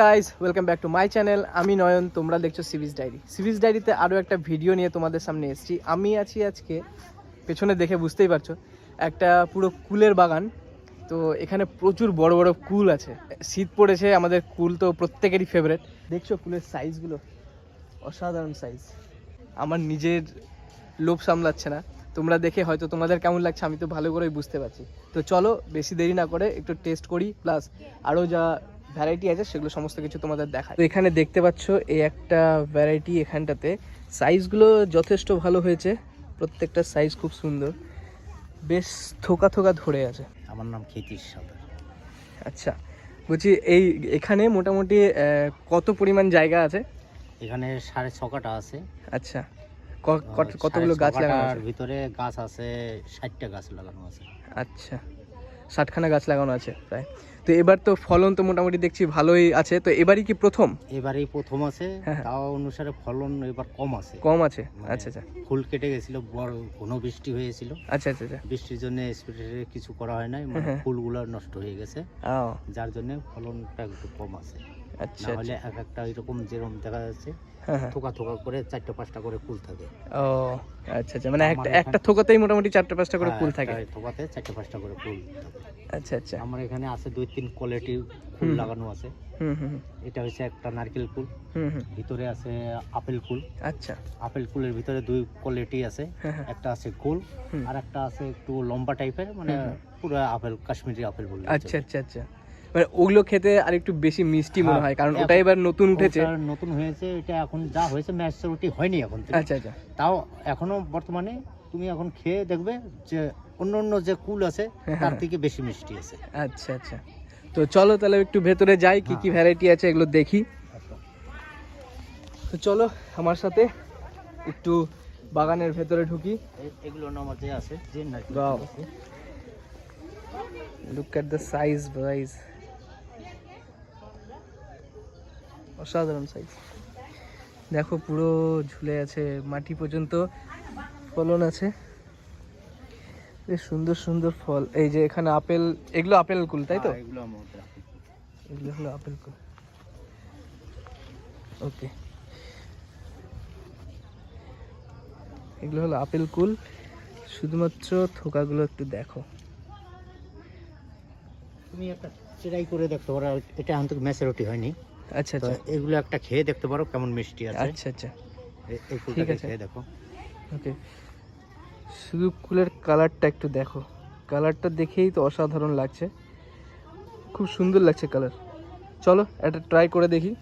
Guys welcome back to my channel আমি নয়ন, তোমরা দেখছ সিরিজ ডায়েরি সিরিজ ডায়েরিতে আরও একটা ভিডিও নিয়ে তোমাদের সামনে এসেছি। আমি আছি আজকে, পেছনে দেখে বুঝতেই পারছ, একটা পুরো কুলের বাগান। তো এখানে প্রচুর বড় বড় কুল আছে। শীত পড়েছে, আমাদের কুল তো প্রত্যেকেরই ফেভারেট দেখছ কুলের সাইজগুলো অসাধারণ সাইজ আমার নিজের লোভ সামলাচ্ছে না। তোমরা দেখে হয়তো তোমাদের কেমন লাগছে, আমি তো ভালো করেই বুঝতে পারছি। তো চলো, বেশি দেরি না করে একটু টেস্ট করি প্লাস আরও যা ভ্যারাইটি আছে সেগুলো সমস্ত কিছু তোমাদের দেখায়। তো এখানে দেখতে পাচ্ছ এই একটা ভ্যারাইটি এখানটাতে। সাইজগুলো যথেষ্ট ভালো হয়েছে প্রত্যেকটা সাইজ খুব সুন্দর। বেশ থোকা থোকা ধরে আছে। আমার নাম ক্ষিতীশ সাঁতার। আচ্ছা বলছি এই এখানে মোটামুটি কত পরিমাণ জায়গা আছে? এখানে সাড়ে ছকাটা আছে। আচ্ছা কতগুলো গাছ লাগানো আছে? ভিতরে গাছ আছে ষাটটা গাছ লাগানো আছে। আচ্ছা। ষাটখানা গাছ লাগানো আছে প্রায়। তো এবার তো ফলন তো মোটামুটি দেখছি ভালোই আছে। তো এবারই কি প্রথম? এবারই প্রথম আছে হ্যাঁ, হ্যাঁ। তাও অনুসারে ফলন এবার কম আছে। কম আছে? মানে আচ্ছা আচ্ছা। ফুল কেটে গেছিল বড় ঘন বৃষ্টি হয়েছিল। আচ্ছা আচ্ছা আচ্ছা। বৃষ্টির জন্য স্প্রে কিছু করা হয় নাই মানে হ্যাঁ। ফুলগুলো নষ্ট হয়ে গেছে। যার জন্য ফলনটা একটু কম আছে। আচ্ছা না আচ্ছা। এক একটা এরকম যেরকম দেখা যাচ্ছে হ্যাঁ হ্যাঁ। থোকা থোকা করে চারটা পাঁচটা করে ফুল থাকে। ও আচ্ছা আচ্ছা। মানে একটা একটা থোকাতেই মোটামুটি চারটে পাঁচটা করে হ্যাঁ, ফুল থাকে। থোকাতে চারটা পাঁচটা করে থাকে। আচ্ছা আচ্ছা। আমার এখানে আছে দুই তিন কোয়ালিটির হুম। লাগানো আছে। এটা হচ্ছে একটা নারকেল ফুল হুম হুম। ভিতরে আছে আপেল ফুল আচ্ছা। আপেল ফুলের ভিতরে দুই কোয়ালিটি আছে। হ্যাঁ হ্যাঁ। একটা আছে গোল আর একটা আছে একটু লম্বা টাইপের মানে। পুরো আপেল কাশ্মীরি আপেল বলে আচ্ছা আচ্ছা আচ্ছা। মানে ওগুলো খেতে আর একটু বেশি মিষ্টি মনে হ্যাঁ, হয় কারণ ওটা এবার নতুন উঠেছে। নতুন হয়েছে এটা এখন যা হয়েছে ম্যাচুরিটি হয়নি এখন আচ্ছা আচ্ছা। তাও এখনও বর্তমানে তুমি এখন খেয়ে দেখবে যে অন্য অন্য যে কুল আছে হ্যাঁ, তার হ্যাঁ। থেকে বেশি মিষ্টি আছে। আচ্ছা আচ্ছা। তো চলো তাহলে একটু ভেতরে যাই কি কি। ভ্যারাইটি আছে এগুলো দেখি। তো চলো আমার সাথে একটু বাগানের ভেতরে ঢুকি। এ- এগুলোর নামাতে আছে. Look at the size guys অসাধারণ সাইজ দেখো পুরো ঝুলে আছে মাটি পর্যন্ত ফলন আছে। বেশ সুন্দর সুন্দর ফল। এই যে এখানে আপেল এগুলো আপেল কুল তাই তো? হ্যাঁ, এগুলো। এগুলো হলো আপেল কুল। ওকে এগুলো হলো আপেল কুল। শুধুমাত্র থোকাগুলো একটু দেখো। তুমি একটা ট্রাই করে দেখতে পারো এটা এখন তো ম্যাচুরিটি হয়নি। আচ্ছা আচ্ছা। এগুলো একটা খেয়ে দেখতে পারো কেমন মিষ্টি আছে। আচ্ছা আচ্ছা। এই ফুলটাকে আছে। খেয়ে দেখো। ওকে। শুধু কুলের কালারটা একটু দেখো। কালারটা দেখেই তো অসাধারণ লাগছে। খুব সুন্দর লাগছে কালার। চলো একটা ট্রাই করে দেখি।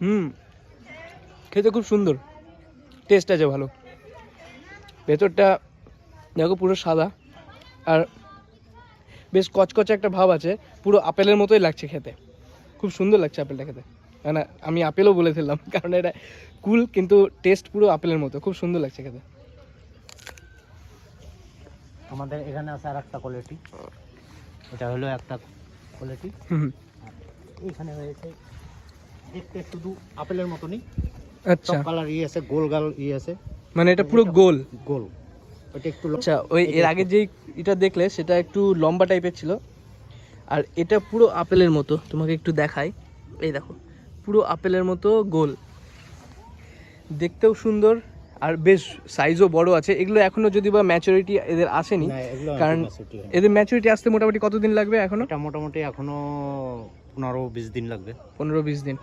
হুম। খেতে খুব সুন্দর। টেস্ট আছে ভালো। ভেতরটা দেখো পুরো সাদা। আর বেশ কচকচে একটা ভাব আছে পুরো আপেলের মতোই লাগছে খেতে। খুব সুন্দর লাগছে আপেলটা খেতে। না আমি আপেলও বলে ফেললাম কারণ এটা কুল কিন্তু টেস্ট পুরো আপেলের মতো খুব সুন্দর লাগছে খেতে। আমাদের এখানে আছে আর একটা কোয়ালিটি এটা হলো একটা কোয়ালিটি। এখানে হয়েছে দেখতে শুধু আপেলের মতনই। আচ্ছা। কালার ই আছে গোল গাল ই আছে। মানে এটা পুরো গোল। গোল। ওটা একটু আচ্ছা ওই এর আগে যেই এটা দেখলে সেটা একটু লম্বা টাইপের ছিল। আর এটা পুরো আপেলের মতো তোমাকে একটু দেখাই। এই দেখো পুরো আপেলের মতো গোল। দেখতেও সুন্দর আর বেশ সাইজও বড় আছে। এগুলো এখনও যদি বা ম্যাচুরিটি এদের আসেনি কারণ এদের ম্যাচুরিটি আসতে মোটামুটি কতদিন লাগবে এখনও? মোটামুটি এখনও পনেরো বিশ দিন লাগবে। পনেরো বিশ দিন।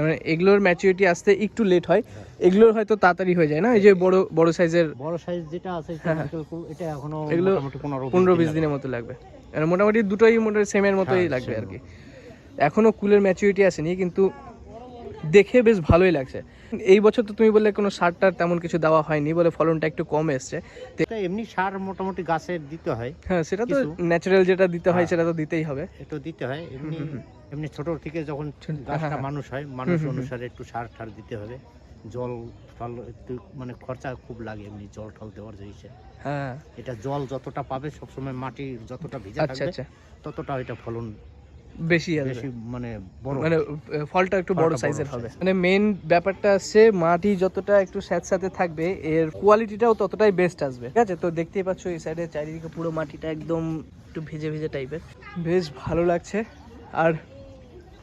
মানে এগুলোর ম্যাচুরিটি আসতে একটু লেট হয়। এগুলোর হয়তো তাড়াতাড়ি হয়ে যায় না? এই যে বড় বড় সাইজের বড় সাইজ যেটা আছে হ্যাঁ, হ্যাঁ। এটা এখনও এগুলো পনেরো বিশ দিন দিনের মতো। লাগবে। মানে মোটামুটি দুটোই মোটামুটি সেমের মতোই হ্যাঁ, লাগবে আর কি। এখনও কুলের ম্যাচুরিটি আসেনি কিন্তু দেখে বেশ ভালোই লাগছে। এই বছর তো তুমি বললে কোনো সার টার তেমন কিছু দেওয়া হয়নি বলে ফলনটা একটু কম এসছে। এমনি সার মোটামুটি গাছের দিতে হয়। হ্যাঁ সেটা তো ন্যাচারাল যেটা দিতে হয় হ্যাঁ। সেটা তো দিতেই হবে। একটু দিতে হয়। এমনি। এমনি ছোট থেকে যখন গাছটা হ্যাঁ, মানুষ হয় মানুষ। অনুসারে একটু সার টার দিতে হবে। জল টল একটু মানে খরচা খুব লাগে এমনি জল টল দেওয়ার জিনিসে। হ্যাঁ। এটা জল যতটা পাবে সবসময় মাটি যতটা ভিজা আচ্ছা থাকবে আচ্ছা। ততটা এটা ফলন বেশি আসবে। বেশি মানে বড়। মানে ফলটা একটু বড় সাইজের হবে। মানে মেন ব্যাপারটা আসছে মাটি যতটা একটু স্যাঁতস্যাঁতে থাকবে এর কোয়ালিটিটাও ততটাই বেস্ট আসবে। ঠিক আছে? তো দেখতেই পাচ্ছ এই সাইডে চারিদিকে পুরো মাটিটা একদম একটু ভেজে ভেজে টাইপের বেশ ভালো লাগছে। আর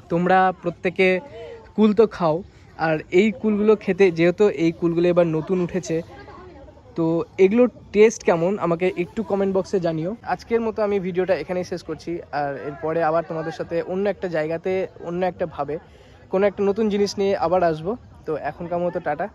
তোমরা প্রত্যেকে কুল তো খাও। আর এই কুলগুলো খেতে যেহেতু এই কুলগুলো এবার নতুন উঠেছে তো এগুলোর টেস্ট কেমন, আমাকে একটু কমেন্ট বক্সে জানিও। আজকের মতো আমি ভিডিওটা এখানেই শেষ করছি, আর এরপরে আবার তোমাদের সাথে অন্য একটা জায়গাতে, অন্য একটা ভাবে, কোনো একটা নতুন জিনিস নিয়ে আবার আসব। তো এখনকার মতো টাটা।